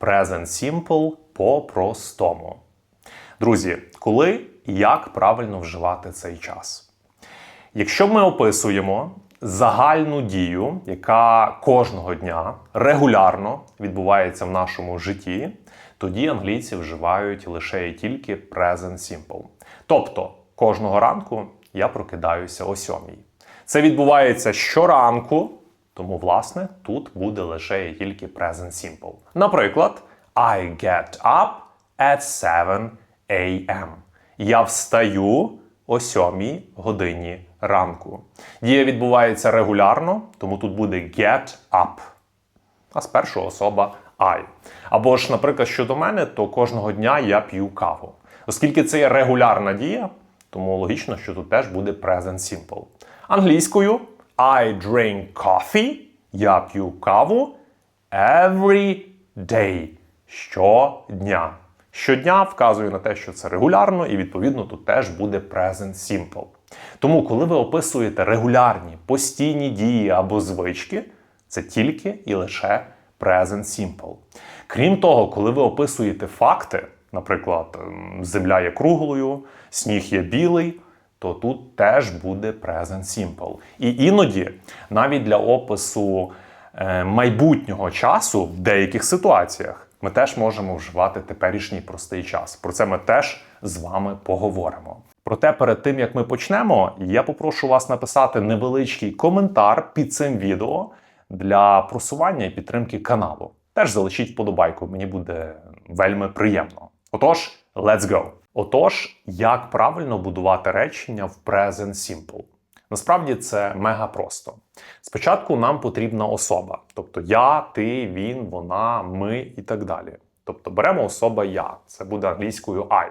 Present Simple по-простому. Друзі, коли і як правильно вживати цей час? Якщо ми описуємо загальну дію, яка кожного дня регулярно відбувається в нашому житті, тоді англійці вживають лише і тільки present simple. Тобто кожного ранку я прокидаюся о сьомій. Це відбувається щоранку, тому, власне, тут буде лише і тільки present simple. Наприклад, I get up at 7 a.m. Я встаю о 7 годині ранку. Дія відбувається регулярно, тому тут буде get up. А з першого особа I. Або ж, наприклад, щодо мене, то кожного дня я п'ю каву. Оскільки це є регулярна дія, тому логічно, що тут теж буде present simple. Англійською I drink coffee. Я п'ю каву every day. Щодня. Щодня вказує на те, що це регулярно, і відповідно тут теж буде present simple. Тому, коли ви описуєте регулярні постійні дії або звички, це тільки і лише present simple. Крім того, коли ви описуєте факти, наприклад, ем, земля є круглою, сніг є білий, то тут теж буде present simple. І іноді навіть для опису е, майбутнього часу в деяких ситуаціях ми теж можемо вживати теперішній простий час. Про це ми теж з вами поговоримо. Проте перед тим як ми почнемо, я попрошу вас написати невеличкий коментар під цим відео для просування і підтримки каналу. Теж залишіть вподобайку, мені буде вельми приємно. Отож, let's go! Отож, як правильно будувати речення в Present Simple? Насправді це мега просто. Спочатку нам потрібна особа, тобто я, ти, він, вона, ми і так далі. Тобто беремо особа я, це буде англійською I.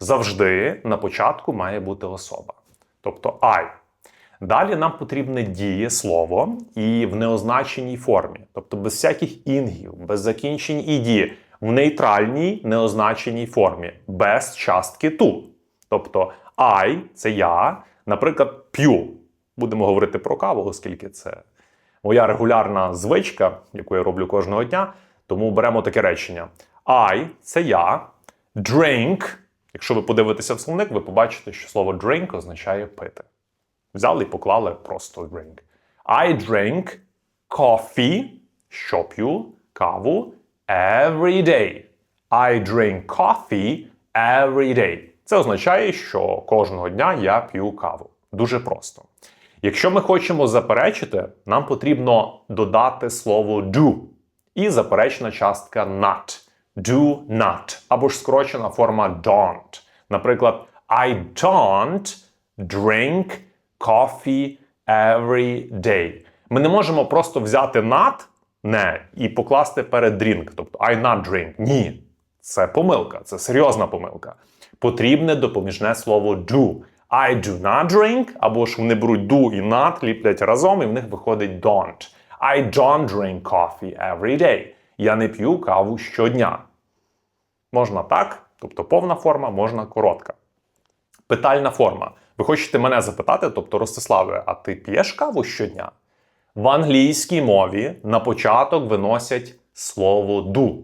Завжди на початку має бути особа. Тобто I. Далі нам потрібне дієслово і в неозначеній формі, тобто без всяких інгів, без закінчень іді, в нейтральній неозначеній формі, без частки ту. Тобто I це я, наприклад, п'ю. Будемо говорити про каву, оскільки це моя регулярна звичка, яку я роблю кожного дня. Тому беремо таке речення: I це я, drink. Якщо ви подивитеся в словник, ви побачите, що слово drink означає пити. Взяли і поклали просто drink. I drink coffee, що п'ю, каву every day. I drink coffee every day. Це означає, що кожного дня я п'ю каву. Дуже просто. Якщо ми хочемо заперечити, нам потрібно додати слово do і заперечна частка not. Do not. Або ж скорочена форма don't. Наприклад, I don't drink coffee every day. Ми не можемо просто взяти not, не, і покласти перед drink. Тобто I not drink. Ні. Це помилка, це серйозна помилка. Потрібне допоміжне слово do. I do not drink, або ж вони беруть do і not, ліплять разом, і в них виходить don't. I don't drink coffee every day. Я не п'ю каву щодня. Можна так, тобто повна форма, можна коротка. Питальна форма. Ви хочете мене запитати, тобто Ростиславе, а ти п'єш каву щодня? В англійській мові на початок виносять слово do.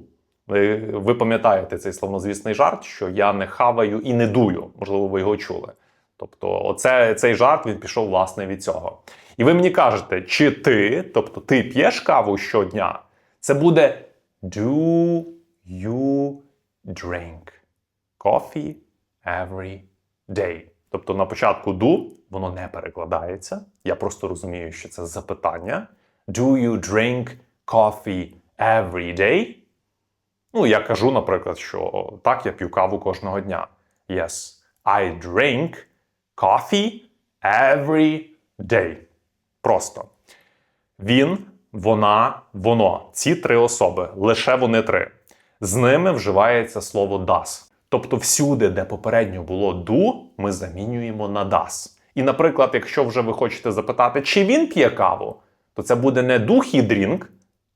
Ви, ви пам'ятаєте цей словнозвісний жарт, що я не хаваю і не дую. Можливо, ви його чули. Тобто, оце, цей жарт він пішов власне від цього. І ви мені кажете, чи ти, тобто ти п'єш каву щодня, це буде do you drink coffee every day. Тобто на початку do воно не перекладається. Я просто розумію, що це запитання. Do you drink coffee every day? Ну, я кажу, наприклад, що так, я п'ю каву кожного дня. Yes, I drink coffee every day. Просто. Він, вона, воно. Ці три особи. Лише вони три. З ними вживається слово does. Тобто всюди, де попередньо було do, ми замінюємо на does. І, наприклад, якщо вже ви хочете запитати, чи він п'є каву, то це буде не do he drink,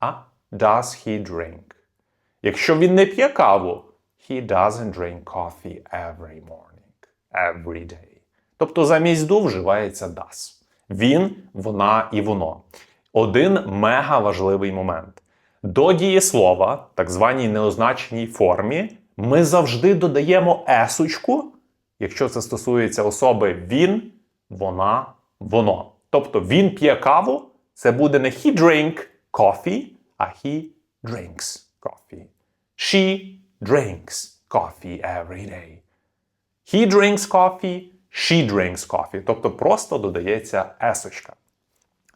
а does he drink. Якщо він не п'є каву, he doesn't drink coffee every morning, every day. Тобто замість do вживається does. Він, вона і воно. Один мега важливий момент. До дієслова, так званій неозначеній формі, ми завжди додаємо есочку, якщо це стосується особи він, вона, воно. Тобто він п'є каву, це буде не he drink coffee, а he drinks coffee. She drinks coffee every day. He drinks coffee, she drinks coffee. Тобто просто додається есочка.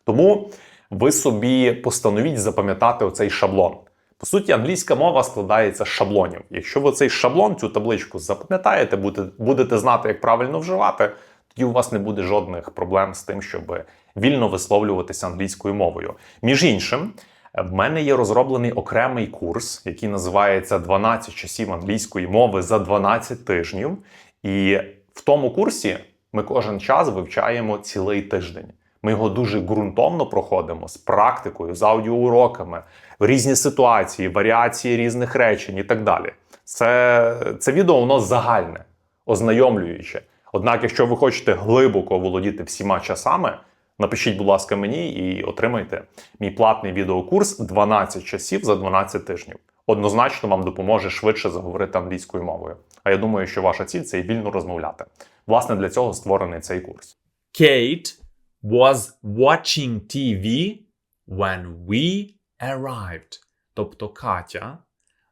Тому ви собі постановіть запам'ятати оцей шаблон. По суті, англійська мова складається з шаблонів. Якщо ви цей шаблон, цю табличку запам'ятаєте, будете, знати, як правильно вживати, тоді у вас не буде жодних проблем з тим, щоб вільно висловлюватися англійською мовою. Між іншим, в мене є розроблений окремий курс, який називається «12 часів англійської мови за 12 тижнів. І в тому курсі ми кожен час вивчаємо цілий тиждень. Ми його дуже ґрунтовно проходимо з практикою, з аудіоуроками, різні ситуації, варіації різних речень і так далі. Це, Це відео воно загальне, ознайомлююче. Однак, якщо ви хочете глибоко володіти всіма часами, напишіть, будь ласка, мені і отримайте мій платний відеокурс 12 часів за 12 тижнів. Однозначно вам допоможе швидше заговорити англійською мовою. А я думаю, що ваша ціль це і вільно розмовляти. Власне, для цього створений цей курс. Kate was watching TV when we arrived. Тобто Катя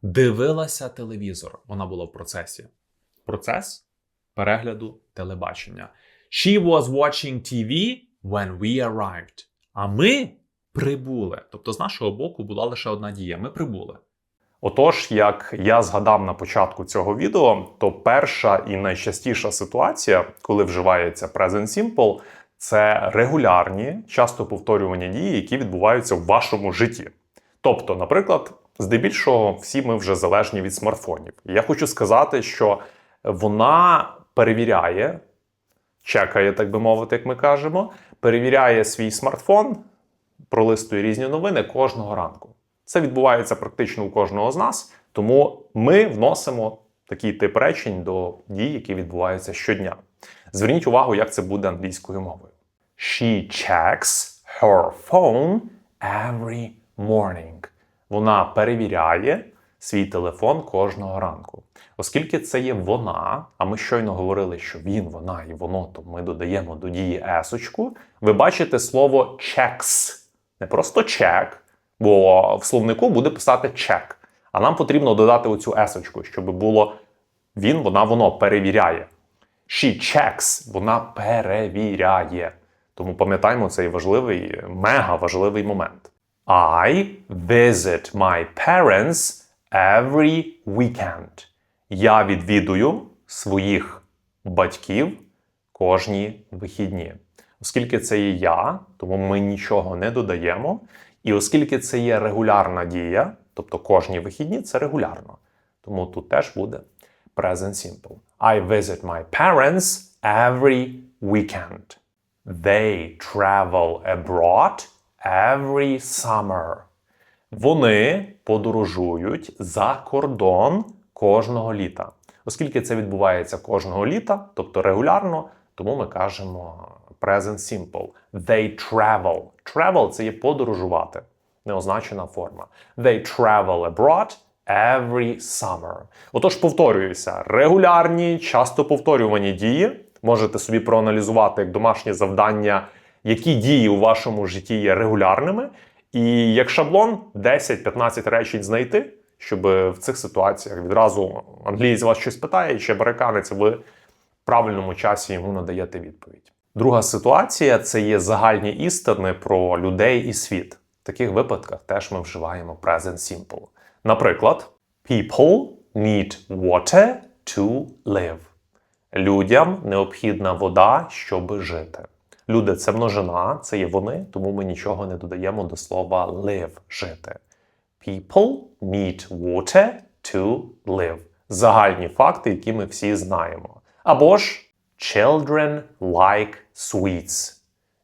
дивилася телевізор. Вона була в процесі. Процес перегляду телебачення. She was watching TV when we arrived. А ми прибули. Тобто, з нашого боку була лише одна дія. Ми прибули. Отож, як я згадав на початку цього відео, то перша і найчастіша ситуація, коли вживається Present Simple, це регулярні, часто повторювані дії, які відбуваються в вашому житті. Тобто, наприклад, здебільшого всі ми вже залежні від смартфонів. Я хочу сказати, що вона перевіряє, чекає, так би мовити, як ми кажемо, перевіряє свій смартфон, пролистує різні новини кожного ранку. Це відбувається практично у кожного з нас, тому ми вносимо такий тип речень до дій, які відбуваються щодня. Зверніть увагу, як це буде англійською мовою. She checks her phone every morning. Вона перевіряє свій телефон кожного ранку. Оскільки це є вона, а ми щойно говорили, що він, вона і воно, то ми додаємо до дії есочку, ви бачите слово checks. Не просто check, бо в словнику буде писати check. А нам потрібно додати оцю есочку, щоб було він, вона, воно перевіряє. She checks, вона перевіряє. Тому пам'ятаємо цей важливий, мега важливий момент. I visit my parents every weekend. Я відвідую своїх батьків кожні вихідні. Оскільки це є я, тому ми нічого не додаємо. І оскільки це є регулярна дія, тобто кожні вихідні, це регулярно. Тому тут теж буде present simple. I visit my parents every weekend. They travel abroad every summer. Вони подорожують за кордон кожного літа. Оскільки це відбувається кожного літа, тобто регулярно, тому ми кажемо present simple. They travel. Travel – це є подорожувати, неозначена форма. They travel abroad every summer. Отож, повторююся, регулярні, часто повторювані дії. Можете собі проаналізувати як домашнє завдання, які дії у вашому житті є регулярними. І як шаблон 10-15 речень знайти, щоб в цих ситуаціях відразу англієць вас щось питає, чи американець, ви в правильному часі йому надаєте відповідь. Друга ситуація це є загальні істини про людей і світ. В таких випадках теж ми вживаємо present simple. Наприклад, people need water to live. Людям необхідна вода, щоб жити. Люди це множина, це є вони, тому ми нічого не додаємо до слова live жити. People need water to live. Загальні факти, які ми всі знаємо. Або ж children like sweets.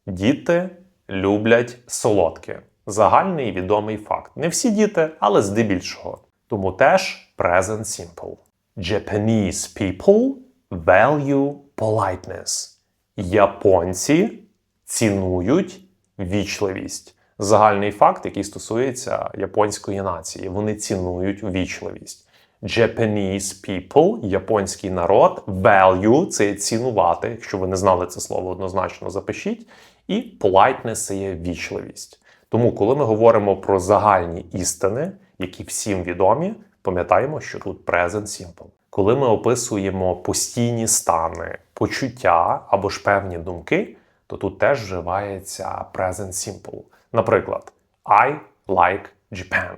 Діти люблять солодке. Загальний відомий факт. Не всі діти, але здебільшого. Тому теж present simple. Japanese people value politeness. Японці цінують вічливість. загальний факт, який стосується японської нації. Вони цінують ввічливість. Japanese people, японський народ, value це цінувати. Якщо ви не знали це слово, однозначно запишіть. І politeness є вічливість. Тому, коли ми говоримо про загальні істини, які всім відомі, пам'ятаємо, що тут present simple. Коли ми описуємо постійні стани, почуття або ж певні думки, то тут теж вживається present simple. Наприклад, I like Japan.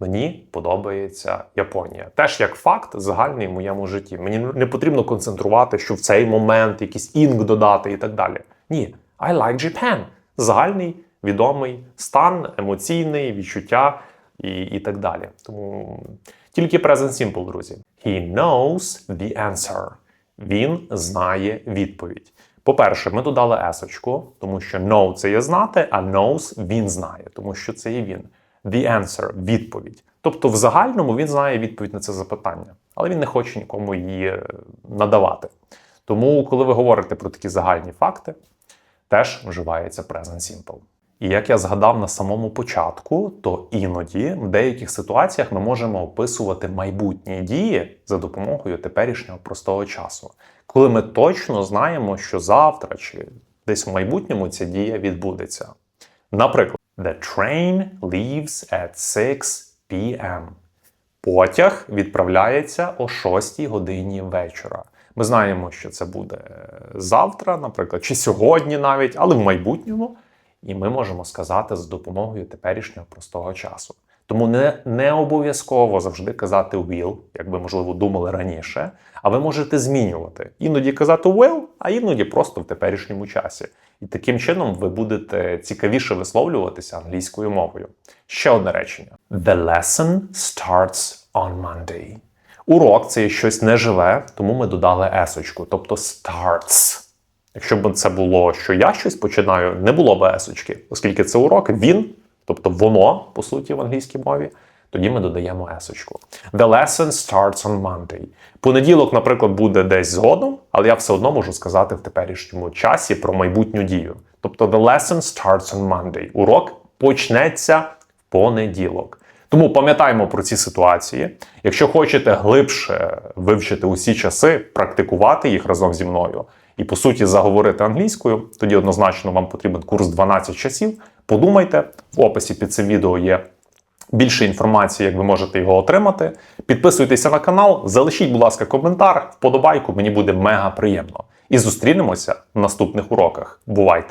Мені подобається Японія. Теж як факт загальний в моєму житті. Мені не потрібно концентрувати, що в цей момент якийсь інг додати і так далі. Ні, I like Japan. Загальний відомий стан, емоційний, відчуття і, і так далі. Тому тільки present simple, друзі. He knows the answer. Він знає відповідь. По-перше, ми додали есочку, тому що know – це є знати, а knows – він знає, тому що це є він. The answer – відповідь. Тобто, в загальному він знає відповідь на це запитання, але він не хоче нікому її е, надавати. Тому, коли ви говорите про такі загальні факти, теж вживається present simple. І як я згадав на самому початку, то іноді в деяких ситуаціях ми можемо описувати майбутні дії за допомогою теперішнього простого часу, коли ми точно знаємо, що завтра чи десь в майбутньому ця дія відбудеться. Наприклад, The train leaves at 6 p.m. Потяг відправляється о 6 годині вечора. Ми знаємо, що це буде завтра, наприклад, чи сьогодні навіть, але в майбутньому. І ми можемо сказати за допомогою теперішнього простого часу. Тому не, не обов'язково завжди казати will, як ви, можливо, думали раніше, а ви можете змінювати. Іноді казати will, а іноді просто в теперішньому часі. І таким чином ви будете цікавіше висловлюватися англійською мовою. Ще одне речення: The lesson starts on Monday. Урок це щось неживе, тому ми додали есочку, тобто starts. Якщо б це було, що я щось починаю, не було б есочки, оскільки це урок, він, тобто воно, по суті, в англійській мові, тоді ми додаємо есочку. The lesson starts on Monday. Понеділок, наприклад, буде десь згодом, але я все одно можу сказати в теперішньому часі про майбутню дію. Тобто, the lesson starts on Monday. Урок почнеться в понеділок. Тому пам'ятаємо про ці ситуації. Якщо хочете глибше вивчити усі часи, практикувати їх разом зі мною і, по суті, заговорити англійською, тоді однозначно вам потрібен курс 12 часів. Подумайте, в описі під цим відео є більше інформації, як ви можете його отримати. Підписуйтеся на канал, залишіть, будь ласка, коментар, вподобайку, мені буде мега приємно. І зустрінемося в наступних уроках. Бувайте!